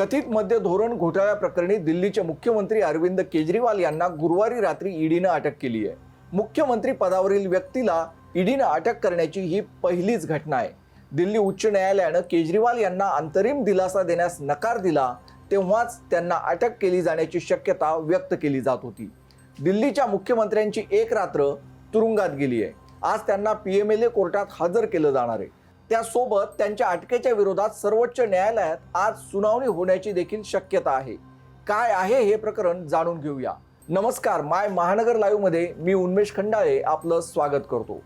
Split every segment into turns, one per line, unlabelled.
कथित मध्य धोरण घोटाळ्या प्रकरणी दिल्लीचे मुख्यमंत्री अरविंद केजरीवाल यांना गुरुवारी रात्री ईडीनं अटक केली आहे. मुख्यमंत्री पदावरील व्यक्तीला ईडीनं अटक करण्याची ही पहिलीच घटना आहे. दिल्ली उच्च न्यायालयानं केजरीवाल यांना अंतरिम दिलासा देण्यास नकार दिला तेव्हाच त्यांना अटक केली जाण्याची शक्यता व्यक्त केली जात होती. दिल्लीच्या मुख्यमंत्र्यांची एक रात्र तुरुंगात गेली आहे. आज त्यांना पी एम एल ए कोर्टात हजर केलं जाणार आहे. त्यासोबत त्यांच्या अटकेच्या विरोधात सर्वोच्च न्यायालयात आज सुनावणी होण्याची देखील शक्यता आहे. काय आहे हे प्रकरण जाणून घेऊया. नमस्कार माय महानगर लाईव्हमध्ये मी उन्मेष खंडाळे आपलं स्वागत करतो.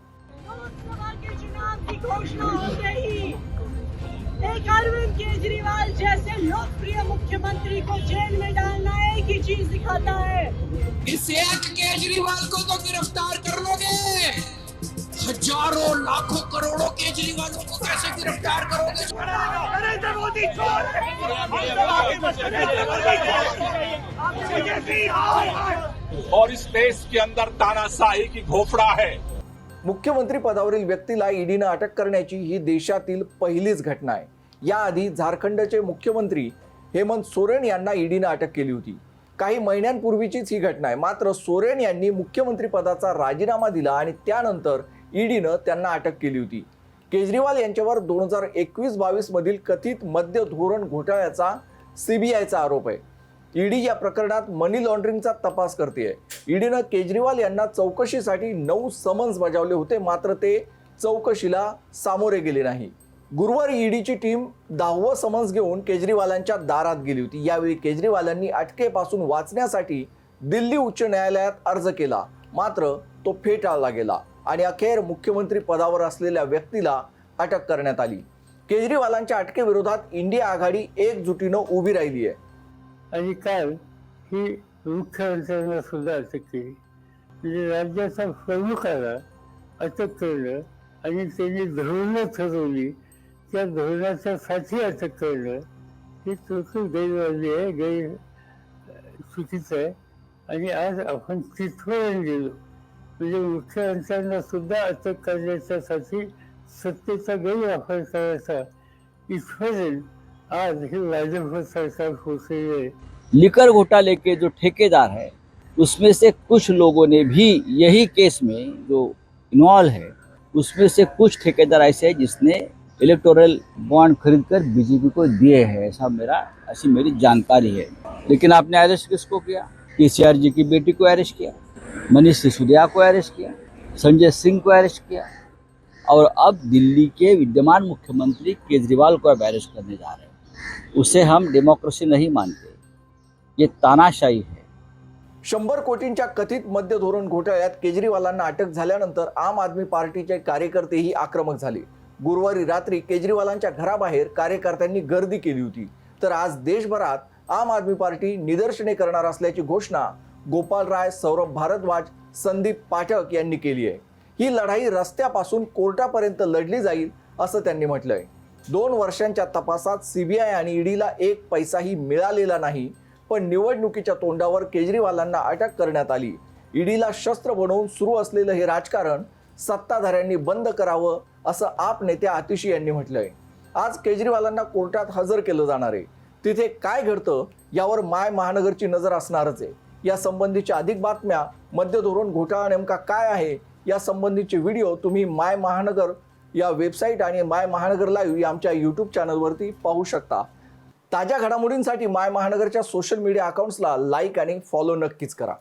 एक अरविंद केजरीवाल जैसे लोकप्रिय मुख्यमंत्री को जेल में डालना एक ही चीज दिखाता है
इस एक केजरीवाल को तो गिरफ्तार कर लोगे। हजारों लाखों करोड़ों केजरीवालों को कैसे गिरफ्तार करोगे?
नरेंद्र मोदी चोर
और इस देश के अंदर तानाशाही की घोपड़ा है।
मुख्यमंत्री पदावरील व्यक्तीला ईडीनं अटक करण्याची ही देशातील पहिलीच घटना आहे. याआधी झारखंडचे मुख्यमंत्री हेमंत सोरेन यांना ईडीनं अटक केली होती. काही महिन्यांपूर्वीचीच ही घटना आहे. मात्र सोरेन यांनी मुख्यमंत्री पदाचा राजीनामा दिला आणि त्यानंतर ईडीनं त्यांना अटक केली होती. केजरीवाल यांच्यावर दोन हजार एकवीस बावीस मधील कथित मद्य धोरण घोटाळ्याचा सीबीआयचा आरोप आहे. ईडी या प्रकरणात मनी लॉन्ड्रिंगचा तपास करते ईडीनं केजरीवाल यांना चौकशीसाठी नऊ समन्स बजावले होते मात्र ते चौकशीला सामोरे गेले नाही. गुरुवारी ईडीची टीम दहावं समन्स घेऊन केजरीवालांच्या दारात गेली होती. यावेळी केजरीवालांनी अटकेपासून वाचण्यासाठी दिल्ली उच्च न्यायालयात अर्ज केला मात्र तो फेटाळला गेला. आणि अखेर मुख्यमंत्री पदावर असलेल्या व्यक्तीला अटक करण्यात आली. केजरीवालांच्या अटकेविरोधात इंडिया आघाडी एकजुटीनं उभी राहिली आहे.
आणि काल ही मुख्यमंत्र्यांना सुद्धा अटक केली म्हणजे राज्याच्या प्रमुखाला अटक करणं आणि त्यांनी धोरणं ठरवली त्या धोरणाच्यासाठी अटक करणं ही चुकी गैरवाजी आहे गैर चुकीचं आहे. आणि आज आपण तिथपर्यंत गेलो. म्हणजे मुख्यमंत्र्यांना सुद्धा अटक करण्याच्यासाठी सत्तेचा गैरवापर करायचा इथपर्यंत आज हे भाजप सरकार पोहोचलेलं आहे
लिकर घोटाले के जो ठेकेदार है, उसमें से कुछ लोगों ने भी यही केस में जो इन्वॉल्व है, उसमें से कुछ ठेकेदार ऐसे हैं जिसने इलेक्टोरल बॉन्ड खरीद कर बीजेपी को दिए हैं। ऐसा मेरा, ऐसी मेरी जानकारी है। लेकिन आपने अरेस्ट किसको किया? के जी की बेटी को अरेस्ट किया? मनीष सिसोदिया को अरेस्ट किया संजय सिंह को अरेस्ट किया और अब दिल्ली के विद्यमान मुख्यमंत्री केजरीवाल को अब अरेस्ट करने जा रहे हैं। उसे हम डेमोक्रेसी नहीं मानते। ये तानाशाही है।
शंभर कोटींच्या कथित मद्य धोरण घोटाळ्यात केजरीवालांना अटक झाल्यानंतर आम आदमी पार्टीचे कार्यकर्तेही आक्रमक झाले. गुरुवारी रात्री केजरीवालांच्या घराबाहेर कार्यकर्त्यांनी गर्दी केली होती. तर आज देशभरात आम आदमी पार्टी निदर्शने करणार असल्याची घोषणा गोपाल राय सौरभ भारद्वाज संदीप पाठक यांनी केली आहे. ही लढाई रस्त्यापासून कोर्टापर्यंत लढली जाईल असं त्यांनी म्हटलंय. दोन वर्षांच्या तपासात सीबीआय आणि ईडीला एक पैसाही मिळालेला नाही पण निवडणुकीच्या तोंडावर केजरीवालांना अटक करण्यात आली. ईडीला शस्त्र बनवून सुरू असलेलं हे राजकारण सत्ताधाऱ्यांनी बंद करावं असं आप नेत्या आतिशी यांनी म्हटलंय. आज केजरीवालांना कोर्टात हजर केलं जाणार आहे. तिथे काय घडतं यावर माय महानगरची नजर असणारच आहे. या संबंधीच्या अधिक बातम्या मद्य धोरण घोटाळा नेमका काय आहे या संबंधीचे व्हिडिओ तुम्ही माय महानगर या वेबसाईट आणि माय महानगर लाईव्ह या आमच्या यूट्यूब चॅनलवरती पाहू शकता. ताज्या घडामोडींसाठी माय महानगरच्या सोशल मीडिया अकाउंट्सला लाईक आणि फॉलो नक्कीच करा.